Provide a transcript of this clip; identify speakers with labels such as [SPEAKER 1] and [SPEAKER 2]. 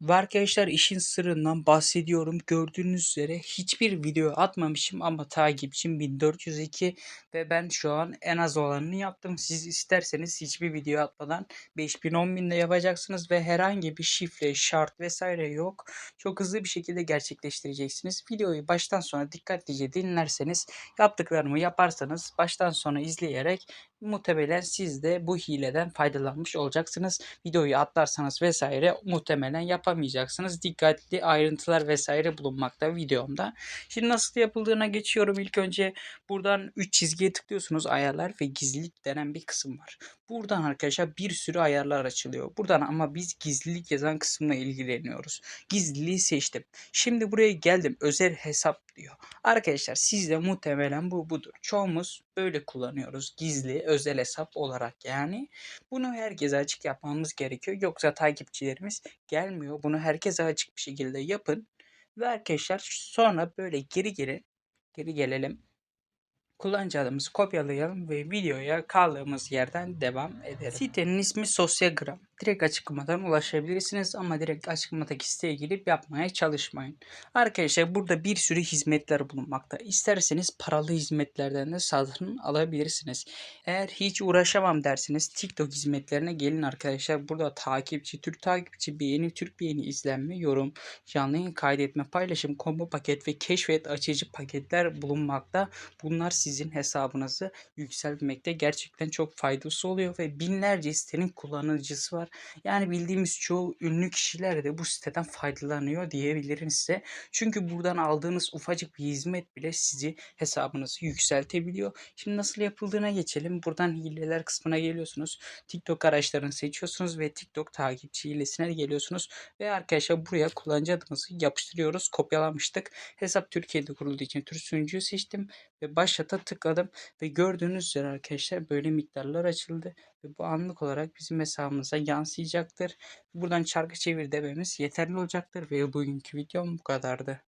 [SPEAKER 1] Ve arkadaşlar işin sırrından bahsediyorum. Gördüğünüz üzere hiçbir video atmamışım ama takipçim 1402 ve ben şu an en az olanını yaptım. Siz isterseniz hiçbir video atmadan 5000 10000 de yapacaksınız ve herhangi bir şifre, şart vesaire yok. Çok hızlı bir şekilde gerçekleştireceksiniz. Videoyu baştan sona dikkatlice dinlerseniz yaptıklarımı yaparsanız baştan sona izleyerek muhtemelen siz de bu hileden faydalanmış olacaksınız. Videoyu atlarsanız vesaire muhtemelen yapamayacaksınız. Dikkatli ayrıntılar vesaire bulunmakta videomda. Şimdi nasıl yapıldığına geçiyorum. İlk önce buradan 3 çizgiye tıklıyorsunuz ayarlar ve gizlilik denen bir kısım var. Buradan arkadaşlar bir sürü ayarlar açılıyor. Buradan ama biz gizlilik yazan kısımla ilgileniyoruz. Gizliliği seçtim. Şimdi buraya geldim. Özel hesap diyor. Arkadaşlar sizde muhtemelen bu budur. Çoğumuz böyle kullanıyoruz. Gizli özel hesap olarak yani. Bunu herkese açık yapmamız gerekiyor. Yoksa takipçilerimiz gelmiyor. Bunu herkese açık bir şekilde yapın. Ve arkadaşlar sonra böyle geri geri geri gelelim. Kullanıcı adımızı kopyalayalım ve videoya kaldığımız yerden devam edelim. Sitenin ismi Sosyagram. Direkt açıklamadan ulaşabilirsiniz ama direkt açıklamadaki siteye girip yapmaya çalışmayın. Arkadaşlar burada bir sürü hizmetler bulunmakta. İsterseniz paralı hizmetlerden de satın alabilirsiniz. Eğer hiç uğraşamam derseniz TikTok hizmetlerine gelin arkadaşlar. Burada takipçi, Türk takipçi, beğeni, Türk beğeni, izlenme, yorum, canlı yayın kaydetme, paylaşım, combo paket ve keşfet açıcı paketler bulunmakta. Bunlar sizin hesabınızı yükseltmekte gerçekten çok faydası oluyor ve binlerce sitenin kullanıcısı var. Yani bildiğimiz çoğu ünlü kişiler de bu siteden faydalanıyor diyebilirim size. Çünkü buradan aldığınız ufacık bir hizmet bile sizi hesabınızı yükseltebiliyor. Şimdi nasıl yapıldığına geçelim. Buradan hileler kısmına geliyorsunuz. TikTok araçlarını seçiyorsunuz ve TikTok takipçi hilesine geliyorsunuz. Ve arkadaşlar buraya kullanıcı adımızı yapıştırıyoruz. Kopyalamıştık. Hesap Türkiye'de kurulduğu için Türk sunucuyu seçtim ve başlata tıkladım ve gördüğünüz üzere arkadaşlar böyle miktarlar açıldı ve bu anlık olarak bizim hesabımıza yansıyacaktır. Buradan çarkı çevir dememiz yeterli olacaktır ve bugünkü videom bu kadardı.